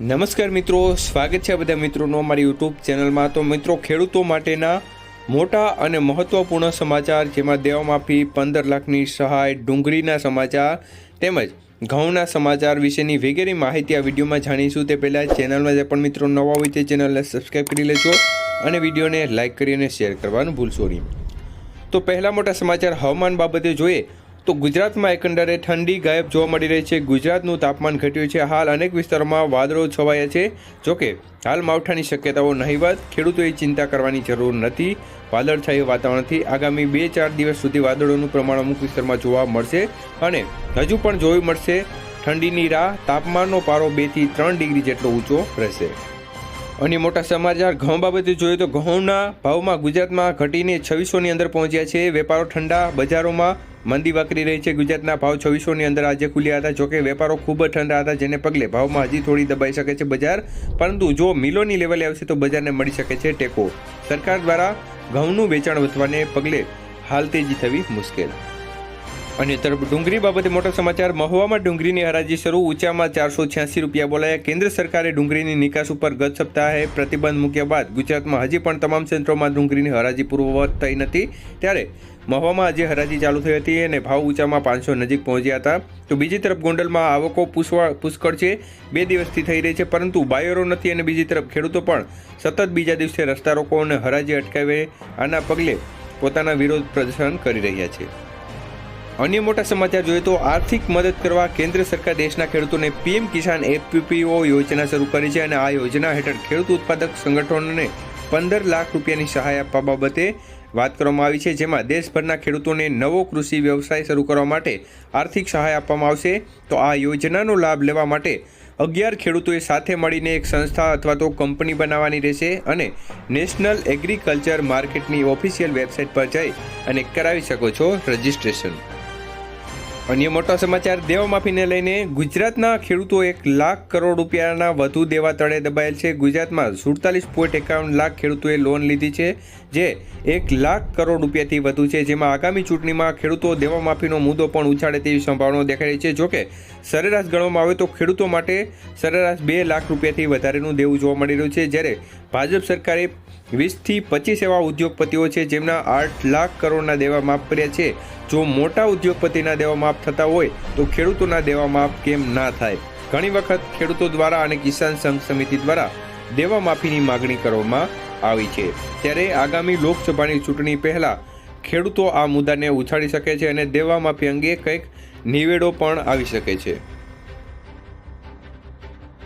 નમસ્કાર મિત્રો, સ્વાગત છે બધા મિત્રોનો અમારી યુટ્યુબ ચેનલમાં. તો મિત્રો, ખેડૂતો માટેના મોટા અને મહત્વપૂર્ણ સમાચાર, જેમાં દેવામાફી પંદર લાખની સહાય, ડુંગળીના સમાચાર તેમજ ઘઉંના સમાચાર વિશેની વગેરે માહિતી આ વિડીયોમાં જાણીશું. તે પહેલાં ચેનલમાં જે પણ મિત્રો નવા હોય તે ચેનલને સબસ્ક્રાઈબ કરી લેજો અને વિડીયોને લાઇક કરી અને શેર કરવાનું ભૂલશો નહીં. તો પહેલાં મોટા સમાચાર હવામાન બાબતે જોઈએ. તો ગુજરાતમાં એકંદરે ઠંડી ગાયબ જોવા મળી રહી છે. ગુજરાતનું તાપમાન ઘટ્યું છે. હાલ અનેક વિસ્તારોમાં વાદળો છવાયા છે. જોકે હાલ માવઠાની શક્યતાઓ નહીવત ખેડૂતોએ ચિંતા કરવાની જરૂર નથી. વાદળછાયું વાતાવરણથી આગામી બે ચાર દિવસ સુધી વાદળોનું પ્રમાણ અમુક વિસ્તારમાં જોવા મળશે અને હજુ પણ જોવી મળશે ઠંડીની રાહ. તાપમાનનો પારો બેથી ત્રણ ડિગ્રી જેટલો ઊંચો રહેશે. અને મોટા સમાચાર. ઘઉં બાબતે જોઈએ તો ઘઉંના ભાવમાં ગુજરાતમાં ઘટીને છવ્વીસોની અંદર પહોંચ્યા છે. વેપારો ઠંડા બજારોમાં મંદી વકરી રહી છે ગુજરાતના ભાવ છવ્વીસોની અંદર આજે ખુલ્યા હતા. જોકે વેપારો ખૂબ જ ઠંડા હતા, જેને પગલે ભાવમાં હજી થોડી દબાઈ શકે છે બજાર. પરંતુ જો મિલોની લેવલે આવશે તો બજારને મળી શકે છે ટેકો. સરકાર દ્વારા ઘઉંનું વેચાણ વધવાને પગલે હાલ તેજી થવી મુશ્કેલ. અને તરફ ડુંગળી બાબતે મોટો સમાચાર, મહુવામાં ડુંગળીની હરાજી શરૂ, ઊંચામાં ચારસો છ્યાસી રૂપિયા બોલાયા. કેન્દ્ર સરકારે ડુંગળીની નિકાસ ઉપર ગત સપ્તાહે પ્રતિબંધ મૂક્યા બાદ ગુજરાતમાં હજી પણ તમામ સેન્ટરોમાં ડુંગળીની હરાજી પૂર્વવત થઈ નથી. ત્યારે મહુવામાં આજે હરાજી ચાલુ થઈ હતી અને ભાવ ઊંચામાં પાંચસો નજીક પહોંચ્યા હતા. તો બીજી તરફ ગોંડલમાં આવકો પુષ્કળ પુષ્કળ છે. બે દિવસથી થઈ રહી છે, પરંતુ બાયરો નથી અને બીજી તરફ ખેડૂતો પણ સતત બીજા દિવસે રસ્તા રોકો અને હરાજી અટકાવે આના પગલે પોતાના વિરોધ પ્રદર્શન કરી રહ્યા છે. અન્ય મોટા સમાચાર જોઈએ તો આર્થિક મદદ કરવા કેન્દ્ર સરકાર દેશના ખેડૂતોને પીએમ કિસાન એફપીઓ યોજના શરૂ કરી છે અને આ યોજના હેઠળ ખેડૂત ઉત્પાદક સંગઠનોને પંદર લાખ રૂપિયાની સહાય આપવા બાબતે વાત કરવામાં આવી છે, જેમાં દેશભરના ખેડૂતોને નવો કૃષિ વ્યવસાય શરૂ કરવા માટે આર્થિક સહાય આપવામાં આવશે. તો આ યોજનાનો લાભ લેવા માટે અગિયાર ખેડૂતોએ સાથે મળીને એક સંસ્થા અથવા તો કંપની બનાવવાની રહેશે અને નેશનલ એગ્રીકલ્ચર માર્કેટની ઓફિશિયલ વેબસાઇટ પર જઈ અને કરાવી શકો છો રજિસ્ટ્રેશન. અન્ય મોટો સમાચાર દેવામાફીને લઈને ગુજરાતના ખેડૂતો એક લાખ કરોડ રૂપિયાના વધુ દેવા તળે દબાયેલ છે. ગુજરાતમાં સુડતાલીસ પોઈન્ટ એકાવન લાખ ખેડૂતોએ લોન લીધી છે, જે એક લાખ કરોડ રૂપિયાથી વધુ છે. જેમાં આગામી ચૂંટણીમાં ખેડૂતો દેવામાફીનો મુદ્દો પણ ઉછાળે તેવી સંભાવનાઓ દેખાઈ રહી છે. જોકે સરેરાશ ગણવામાં આવે તો ખેડૂતો માટે સરેરાશ બે લાખ રૂપિયાથી વધારેનું દેવું જોવા મળી રહ્યું છે. જ્યારે ભાજપ સરકારે વીસથી પચીસ એવા ઉદ્યોગપતિઓ છે, જેમના આઠ લાખ કરોડના દેવા માફ કર્યા છે. જો મોટા ઉદ્યોગપતિના દેવા માફ થતા હોય, તો ખેડૂતોના દેવા માફ કેમ ના થાય? ઘણી વખત ખેડૂતો દ્વારા અને કિસાન સંઘ સમિતિ દ્વારા દેવા માફીની માગણી કરવામાં આવી છે. ત્યારે આગામી લોકસભાની ચૂંટણી પહેલા ખેડૂતો આ મુદ્દાને ઉછાળી શકે છે અને દેવા માફી અંગે કંઈક નિવેડો પણ આવી શકે છે.